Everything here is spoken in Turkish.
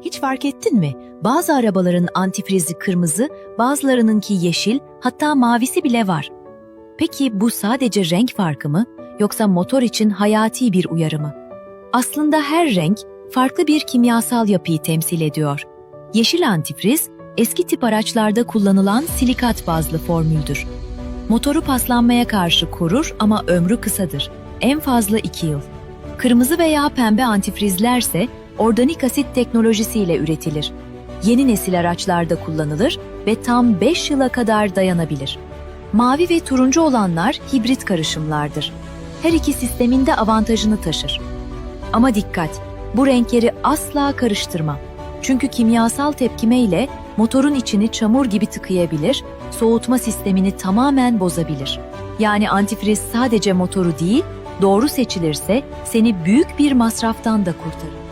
Hiç fark ettin mi? Bazı arabaların antifrizi kırmızı, bazılarınınki yeşil, hatta mavisi bile var. Peki bu sadece renk farkı mı yoksa motor için hayati bir uyarı mı? Aslında her renk farklı bir kimyasal yapıyı temsil ediyor. Yeşil antifriz eski tip araçlarda kullanılan silikat bazlı formüldür. Motoru paslanmaya karşı korur ama ömrü kısadır. En fazla 2 yıl. Kırmızı veya pembe antifrizlerse organik asit teknolojisiyle üretilir. Yeni nesil araçlarda kullanılır ve tam 5 yıla kadar dayanabilir. Mavi ve turuncu olanlar hibrit karışımlardır. Her iki sistemin de avantajını taşır. Ama dikkat, bu renkleri asla karıştırma. Çünkü kimyasal tepkime ile motorun içini çamur gibi tıkayabilir, soğutma sistemini tamamen bozabilir. Yani antifriz sadece motoru değil, doğru seçilirse seni büyük bir masraftan da kurtarır.